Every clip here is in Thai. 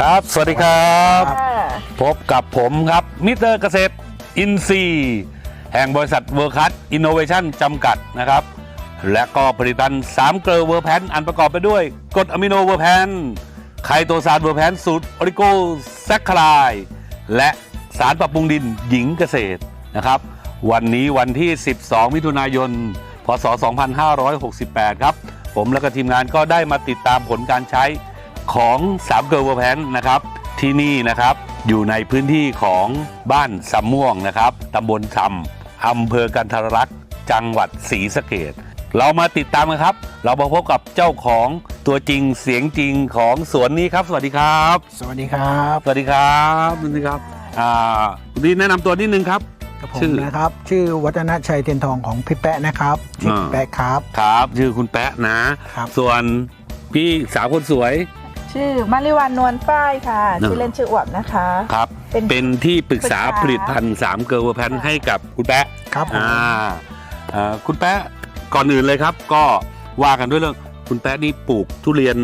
ครับ สวัสดีครับค่ะพบกับผมครับมิสเตอร์เกษตรอินทรีย์แห่งบริษัทเวอร์คัสอินโนเวชันจำกัดนะครับ และก็ผลิตภัณฑ์3เกลือเวอร์แพนอันประกอบไปด้วยกรดอะมิโนเวอร์แพนไคโตซานเวอร์แพนสูตรออริโกแซคคลาย และสารปรับปรุงดินหญิงเกษตรนะครับ วันนี้วันที่ 12 มิถุนายน พศ 2568 ครับ ผมและก็ทีมงานก็ได้มาติดตามผลการใช้ ของสามเกิร์ลเวอร์แพนนะครับ ที่นี่นะครับอยู่ในพื้นที่ของบ้านสำม่วงนะครับตำบลซำอำเภอกันทรลักษณ์จังหวัดศรีสะเกดเรามาติดตามกันครับ เรามาพบกับเจ้าของตัวจริงเสียงจริงของสวนนี้ครับ สวัสดีครับ สวัสดีครับสวัสดีครับสวัสดีครับอ่าคุณดีแนะนำตัวนิดนึงครับกับผมชื่อ นะครับ ชื่อวัฒนชัยเทียนทองของพี่แปะนะครับชื่อพี่อ่าแปะครับ ครับ ชื่อคุณแปะนะ ครับ ส่วนพี่สาวคนสวย ชื่อมาริวันนวลป้ายค่ะอ่าชื่อเล่นชื่ออวบนะคะ ครับ เป็นเป็นที่ปรึกษาปรึกษา ผลิตภัณฑ์สามเกิร์ลเวอร์แพนให้กับคุณแปะครับผมอ่าอ่าคุณแป๊ะก่อนอื่นเลยครับ ก็ว่ากันด้วยเรื่องคุณแป๊ะนี่ปลูกทุเรียน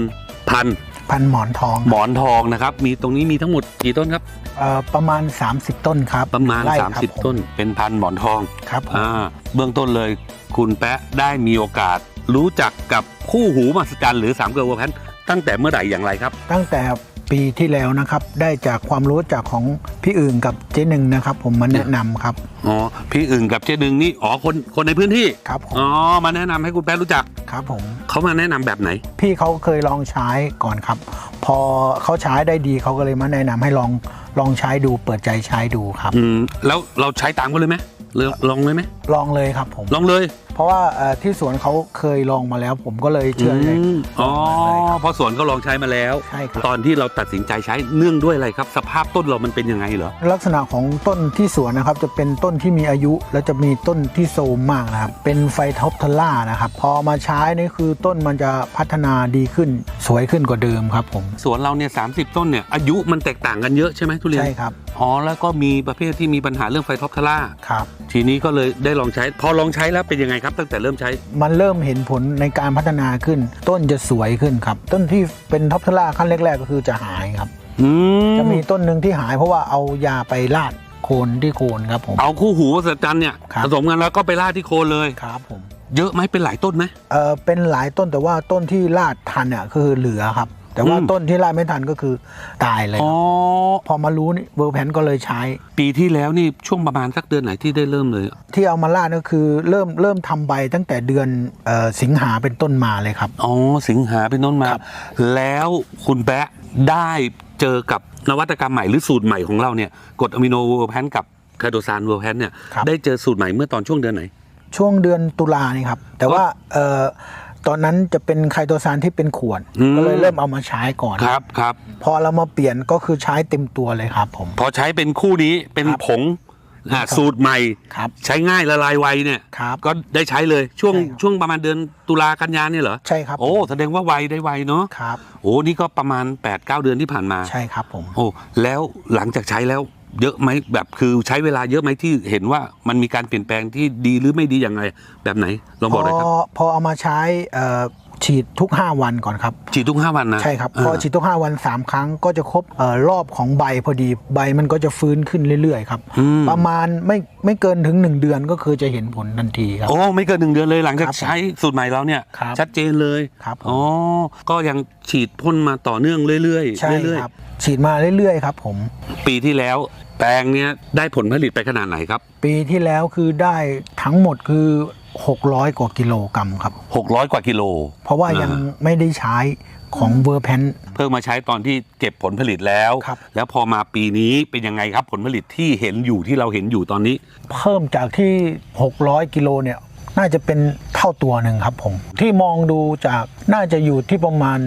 พันธุ์พันหมอนทองหมอนทองนะครับ มีตรงนี้มีทั้งหมดกี่ต้นครับ เอ่อประมาณ 30 ต้นครับประมาณไร่ครับผม30 ต้น เป็นพันธุ์หมอนทอง ครับผมอ่าเบื้องต้นเลยคุณแป๊ะได้มีโอกาสรู้จักกับคู่หูมหัศจรรย์หรือสามเกลือวัวแพน ตั้งแต่เมื่อไหร่อย่างไรครับ ตั้งแต่ปีที่แล้วนะครับได้จากความรู้จากของพี่อื่นกับเจ๊หนึ่งนะครับ ผมมาแนะนำครับ อ๋อพี่อึ่งกับเจ๊ดึงนี่อ๋อคนคนในพื้นที่ครับผมอ๋อมาแนะนำให้คุณแป๊ะรู้จักครับผม เขามาแนะนำแบบไหน พี่เขาเคยลองใช้ก่อนครับ พอเขาใช้ได้ดีเขาก็เลยมาแนะนำให้ลองลองใช้ดูเปิดใจใช้ดูครับ อืมแล้วเราใช้ตามกันเลยไหมหรือลองเลยไหมลองเลยครับผมลองเลยเพ ราะว่าเอ่อที่สวนเขาเคยลองมาแล้ว ผมก็เลยเชื่อเลยมอ๋อเลยครับเพราะสวนก็ลองใช้มาแล้ว ใช่ครับ ตอนที่เราตัดสินใจใช้เนื่องด้วยอะไรครับ สภาพต้นเรามันเป็นยังไงเหรอ ลักษณะของต้นที่สวนนะครับ จะเป็นต้นที่มีอายุ และจะมีต้นที่โทรมมากนะครับ เป็นไฟท็อปทลล่านะครับ พอมาใช้นี่คือต้นมันจะพัฒนาดีขึ้นสวยขึ้นกว่าเดิมครับผม สวนเราเนี่ยสาต้นเนี่ยอายุมันแตกต่างกันเยอะใช่ไหมทุเรียน ใช่ครับ อ๋อแล้วก็มีประเภทที่มีปัญหาเรื่องไฟท็อปทาร่าครับ ทีนี้ก็เลยได้ลองใช้พอลองใช้แล้วเป็นยังไงครับ ตั้งแต่เริ่มใช้ มันเริ่มเห็นผลในการพัฒนาขึ้น ต้นจะสวยขึ้นครับ ต้นที่เป็นท็อปทลล่าขั้นแรก ๆ ก็คือจะหายครับอืจะมีต้นหนึ่งที่หายเพราะว่าเอายาไปลาดโคนที่โคนครับผม เอาคู่หูสัจจันเนี่ยครับ ผสมกันแล้วก็ไปราดที่โคนเลย ครับผมเยอะไหมเป็นหลายต้นไหมเออเป็นหลายต้นแต่ว่าต้นที่ลาดทันอะคือเหลือครับ แต่ว่าอืมต้นที่ลาดไม่ทันก็คือตายเลยคอ๋รัอบพอมารู้นี่เวอร์แพนก็เลยใช้ ปีที่แล้วนี่ช่วงประมาณสักเดือนไหนที่ได้เริ่มเลย ที่เอามาลาดก็คือเริ่มเริ่มทำใบตั้งแต่เดือนเออสิงหาเป็นต้นมาเลยครับอ๋อสิงหาเป็นต้นมาครับแล้วคุณแปะได้เจอกับนวัตกรรมใหม่หรือสูตรใหม่ของเราเนี่ยกรดอะมิโนเวอร์แพนกับคาโดซานเวอร์แพนเนี่ยครับได้เจอสูตรใหม่เมื่อตอนช่วงเดือนไหน ช่วงเดือนตุลานี่ครับแต่ว่าเออ ตอนนั้นจะเป็นไคโตซานที่เป็นขวดอืม ก็เลยเริ่มเอามาใช้ก่อน ครับครับ พอเรามาเปลี่ยนก็คือใช้เต็มตัวเลยครับผม พอใช้เป็นคู่นี้เป็นครับผงอ่าครับ สูตรใหม่ ครับ ใช้ง่ายละลายไวเนี่ยครับ ก็ได้ใช้เลยช่วงใช่ครับ ช่วงประมาณเดือนตุลากันยาเนี่ยเหรอใช่ครับโอ้แสดงว่าไวได้ไวเนาะครับ โอ้นี่ก็ประมาณ8-9เดือนที่ผ่านมา ใช่ครับผม โอ้แล้วหลังจากใช้แล้ว เยอะไหมแบบคือใช้เวลาเยอะไหมที่เห็นว่ามันมีการเปลี่ยนแปลงที่ดีหรือไม่ดีอย่างไรแบบไหนลองบอกเลยครับ พอพอเอามาใช้เอ่อ ฉีดทุก 5 วันก่อนครับ ฉีดทุกห้าวันนะ ใช่ครับาพอฉีดทุก 5 วัน 3 ครั้งก็จะครบเออรอบของใบพอดีใบมันก็จะฟื้นขึ้นเรื่อยๆครับอืมประมาณไม่ไม่เกินถึง 1 เดือนก็คือจะเห็นผลทันทีครับโอ้ไม่เกินหนึ่งเดือนเลยหลังจากครับผมใช้สูตรใหม่แล้วเนี่ยครับชัดเจนเลยครับผมอ๋อก็ยังฉีดพ่นมาต่อเนื่องเรื่อยใช่ๆเรื่อยครับฉีดมาเรื่อยๆครับ ผมๆปีที่แล้วแปลงเนี้ยได้ผลผลิตไปขนาดไหนครับ ปีที่แล้วคือได้ทั้งหมดคือ 600 กว่ากิโลกรัมครับ 600 กว่ากิโล เพราะว่ายังอ่าไม่ได้ใช้ของเวอร์แพนเพิ่งมาใช้ตอนที่เก็บผลผลิตแล้วครับแล้วพอมาปีนี้เป็นยังไงครับผลผลิตที่เห็นอยู่ที่เราเห็นอยู่ตอนนี้ เพิ่มจากที่ 600 กิโลเนี่ยน่าจะเป็นเท่าตัวหนึ่งครับผม ที่มองดูจากน่าจะอยู่ที่ประมาณ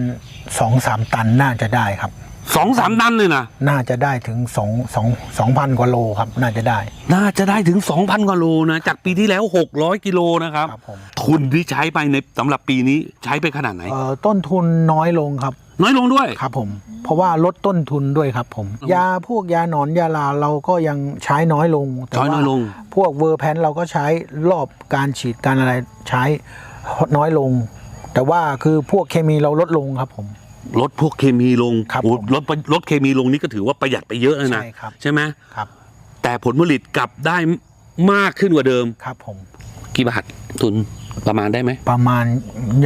2-3 ตันน่าจะได้ครับ สองสามตันเลยนะน่าจะได้ถึง2 2 2,000กว่าโลครับ น่าจะได้ น่าจะได้ถึง2,000กว่าโลนะ จากปีที่แล้ว600กิโลนะครับ ครับผม ทุนที่ใช้ไปในสำหรับปีนี้ใช้ไปขนาดไหน เอ่อต้นทุนน้อยลงครับ น้อยลงด้วย ครับผม เพราะว่าลดต้นทุนด้วยครับผม ยาพวกยาหนอนยาลาเราก็ยังใช้น้อยลงแต่ใช้น้ว่าอยลงพวกเวอร์แพนเราก็ใช้รอบการฉีดการอะไรใช้น้อยลง แต่ว่าคือพวกเคมีเราลดลงครับผม ลดพวกเคมีลงครับโอ้ผมลดลดเคมีลงนี่ก็ถือว่าประหยัดไปเยอะแล้วนะใช่ครับ ใช่ไหมครับแต่ผลผลิตกลับได้มากขึ้นกว่าเดิม ครับผมกี่บาททุนประมาณได้ไหม ประมาณ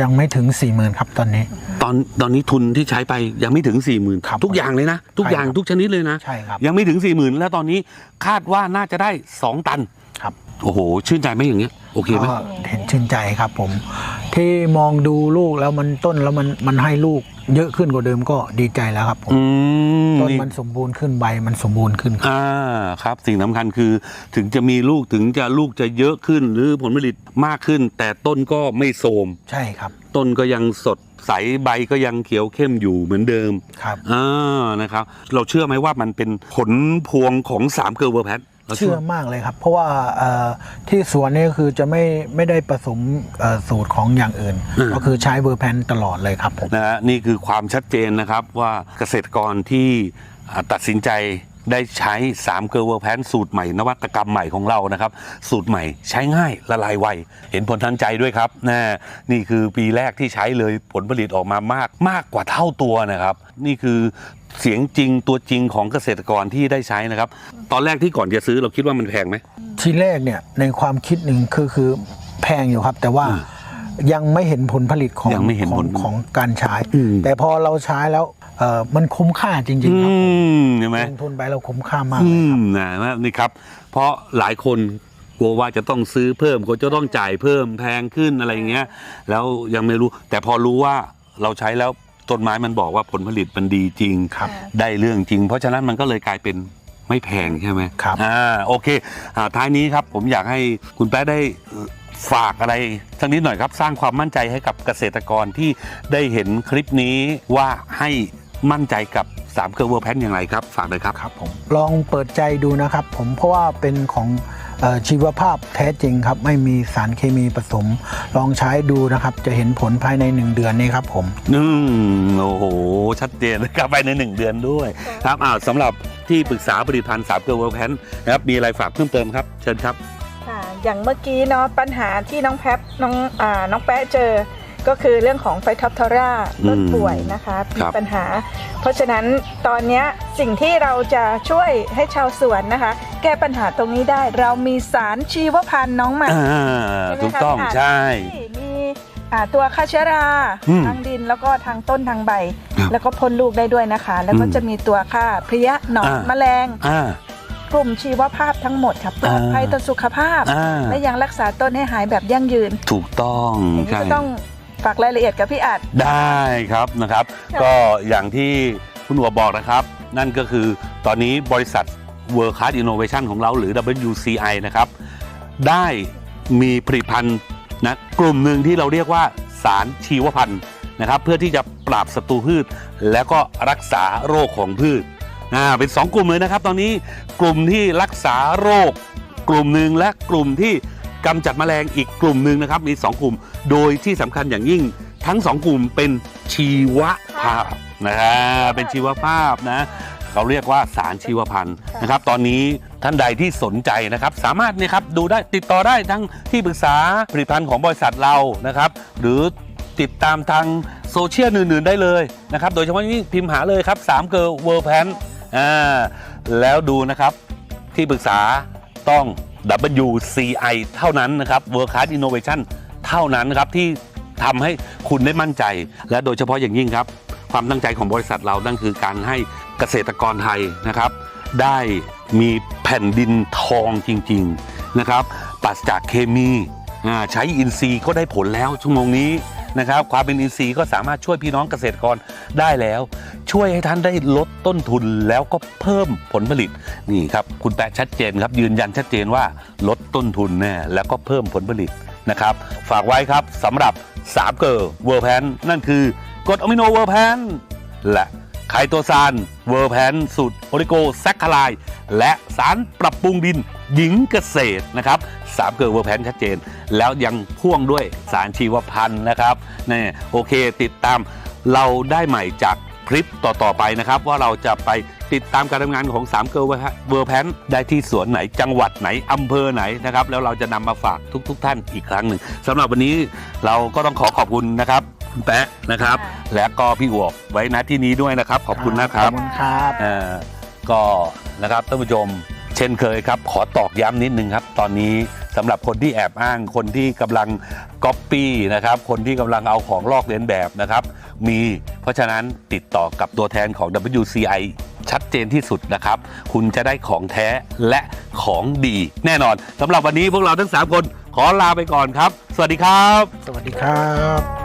ยังไม่ถึง4ี่หมื่นครับตอนนี้ ตอนตอนนี้ทุนที่ใช้ไปยังไม่ถึง4ี่หมื่นครับทุกอย่างเลยนะ ทุกอย่างใช่ครับทุกชนิดเลยนะ ใช่ครับ ยังไม่ถึง4ี่หมื่นแล้วตอนนี้คาดว่าน่าจะได้ 2 ตัน ครับ โอ้โห ชื่นใจไหมอย่างเงี้ย โอเคไหม ก็เห็นชื่นใจครับผม ที่มองดูลูกแล้วมันต้นแล้วมันมันให้ลูก เยอะขึ้นกว่าเดิมก็ดีใจแล้วครับผมอืมต้นนี่มันสมบูรณ์ขึ้นใบมันสมบูรณ์ขึ้นครับ อ่าครับ สิ่งสำคัญคือถึงจะมีลูกถึงจะลูกจะเยอะขึ้น หรือผลผลิตมากขึ้น แต่ต้นก็ไม่โทรมใช่ครับต้นก็ยังสดใสใบก็ยังเขียวเข้มอยู่เหมือนเดิมครับ อ่านะครับ เราเชื่อไหมว่ามันเป็นผลพวงของสามเกลือเวอร์แพท เราเชื่อมากเลยครับ เพราะว่าเอ่อที่สวนนี่คือจะไม่ไม่ได้ผสมเอ่อสูตรของอย่างอื่น ก็คือใช้เวอร์แพนตลอดเลยครับผมนะฮะนี่คือความชัดเจนนะครับว่าเกษตรกรที่อ่าตัดสินใจได้ใช้3เกลือเวอร์แพนสูตรใหม่ นวัตกรรมใหม่ของเรานะครับ สูตรใหม่ใช้ง่ายละลายไว เห็นผลทันใจด้วยครับนะนี่คือปีแรกที่ใช้เลยผลผลิตออกมามากมากกว่าเท่าตัวนะครับ นี่คือ เสียงจริงตัวจริงของเกษตรกรที่ได้ใช้นะครับ ตอนแรกที่ก่อนจะซื้อเราคิดว่ามันแพงไหม ทีแรกเนี่ยในความคิดหนึ่งคือคือแพงอยู่ครับ แต่ว่ายังไม่เห็นผลผลิตของยังไม่เห็นขอผงลของการใช้ อืม แต่พอเราใช้แล้วเอ่อมันคุ้มค่าจริง อืๆ ครับมใช่ไหม ลงทุนไปเราคุ้มค่ามากอืเลยครับมนะนี่ครับ เพราะหลายคนกลัวว่าจะต้องซื้อเพิ่มก็จะต้องจ่ายเพิ่มแพงขึ้นอะไรอย่างเงี้ย แล้วยังไม่รู้ แต่พอรู้ว่าเราใช้แล้ว ต้นไม้มันบอกว่าผลผลิตมันดีจริงครับ ได้เรื่องจริง เพราะฉะนั้นมันก็เลยกลายเป็นไม่แพงใช่ไหมครับอ่าโอเคอ่าท้ายนี้ครับผมอยากให้คุณแป๊ะได้เอ่อฝากอะไรสักนิดหน่อยครับ สร้างความมั่นใจให้กับเกษตรกรที่ได้เห็นคลิปนี้ว่าให้มั่นใจกับ3เคอร์เวอร์แพนอย่างไรครับ ฝากเลยครับครับผมลองเปิดใจดูนะครับผมเพราะว่าเป็นของเอ่อ ชีวภาพแท้จริงครับ ไม่มีสารเคมีผสม ลองใช้ดูนะครับ จะเห็นผลภายใน 1 เดือนนี้ครับผมอืมโอ้โห ชัดเจนนะครับไปในหนึ่งเดือนด้วย ครับอ้าวสำหรับที่ปรึกษาผลิตภัณฑ์สามเกลือเวอร์แพนนะครับมีอะไรฝากเพิ่มเติมครับ เชิญครับค่ะอย่างเมื่อกี้เนาะปัญหาที่น้องแพทน้องอ่าน้องแป๊ะเจอก็คือเรื่องของไฟท็อปทอร่าอืมต้นป่วยนะคะคมีรับปัญหา เพราะฉะนั้นตอนเนี้ยสิ่งที่เราจะช่วยให้ชาวสวนนะคะ แก้ปัญหาตรงนี้ได้ เรามีสารชีวพันธุ์น้องใหม่อ่าใช่ไหมคะถูกต้องพี่อาจใช่ ที่มีอ่าตัวฆ่าเชื้อราอืมทางดินแล้วก็ทางต้นทางใบ ครับแล้วก็พ่นลูกได้ด้วยนะคะ แล้วก็อืมจะมีตัวฆ่าเพลี้ยหนอนอ่า แมลง อ่า กลุ่มชีวภาพทั้งหมดค่ะปลอดภัยอ่าต่อสุขภาพ อ่า และยังรักษาต้นให้หายแบบยั่งยืนถูกต้องอย่างนี้ใช่ ก็ต้องฝากรายละเอียดกับพี่อาจได้ครับนะครับ ค่ะก็อย่างที่คุณหัวบอกนะครับ นั่นก็คือตอนนี้บริษัท World Class Innovation ของเราหรือ WCI นะครับ ได้มีผลิตภัณฑ์นะกลุ่มหนึ่งที่เราเรียกว่าสารชีวพันธุ์นะครับ เพื่อที่จะปราบศัตรูพืช แล้วก็รักษาโรคของพืชอ่าเป็น 2 กลุ่มเลยนะครับ ตอนนี้กลุ่มที่รักษาโรค กลุ่มหนึ่งและกลุ่มที่กำจัดแมลงอีกกลุ่มหนึ่งนะครับมี 2 กลุ่ม โดยที่สำคัญอย่างยิ่งทั้ง 2 กลุ่มเป็นชีวภาพนะเป็นชีวภาพนะ เขาเรียกว่าสารชีวพันธุ์นะครับ ตอนนี้ท่านใดที่สนใจนะครับ สามารถเนี่ยครับดูได้ติดต่อได้ทั้งที่ปรึกษาผลิตภัณฑ์ของบริษัทเรานะครับ หรือติดตามทางโซเชียลอื่นๆได้เลยนะครับ โดยเฉพาะยิ่งพิมพ์หาเลยครับ3เกิร์ลเวิร์แพนอ่าแล้วดูนะครับที่ปรึกษาต้อง WCI เท่านั้นนะครับ World Class Innovation เท่านั้นนะครับที่ทำให้คุณได้มั่นใจ และโดยเฉพาะอย่างยิ่งครับ ความตั้งใจของบริษัทเรานั่นคือการให้ เกษตรกรไทยนะครับ ได้มีแผ่นดินทองจริง ๆนะครับปราศจากเคมีใช้อินทรีย์ก็ได้ผลแล้วชั่วโมงนี้นะครับ ความเป็นอินทรีย์ก็สามารถช่วยพี่น้องเกษตรกรได้แล้ว ช่วยให้ท่านได้ลดต้นทุนแล้วก็เพิ่มผลผลิตนี่ครับคุณแปะชัดเจนครับ ยืนยันชัดเจนว่าลดต้นทุนแน่แล้วก็เพิ่มผลผลิตนะครับ ฝากไว้ครับสำหรับ3เกอร์เวอร์แพนนั่นคือกรดอะมิโนเวอร์แพนและ ไคโตซานเวอร์แพนสูตรโอริโกแซคคลาย และสารปรับปรุงดินหญิงเกษตรนะครับสามเกอร์เวอร์แพนชัดเจน แล้วยังพ่วงด้วยสารชีวพันธุ์นะครับนี่โอเคติดตามเราได้ใหม่จากคลิปต่อ ๆ ไปนะครับ ว่าเราจะไปติดตามการทำงานของ3เกอร์เวอร์แพนได้ที่สวนไหนจังหวัดไหนอำเภอไหนนะครับ แล้วเราจะนำมาฝากทุก ๆ ท่านอีกครั้งหนึ่งสำหรับวันนี้เราก็ต้องขอขอบคุณนะครับ คุณแป๊ะนะครับค่ะและก็พี่อวบไว้ณที่นี้ด้วยนะครับ ขอบคุณนะคขรัอบบคุณครับเอ่อก็นะครับท่านผู้ชมเช่นเคยครับ ขอตอกย้ำนิดนึงครับ ตอนนี้สำหรับคนที่แอบอ้างคนที่กำลังก๊อปปี้นะครับ คนที่กำลังเอาของลอกเลียนแบบนะครับ มีเพราะฉะนั้นติดต่อกับตัวแทนของ WCI ชัดเจนที่สุดนะครับ คุณจะได้ของแท้และของดีแน่นอนสำหรับวันนี้พวกเราทั้ง 3 คนขอลาไปก่อนครับ สวัสดีครับ สวัสดีครับ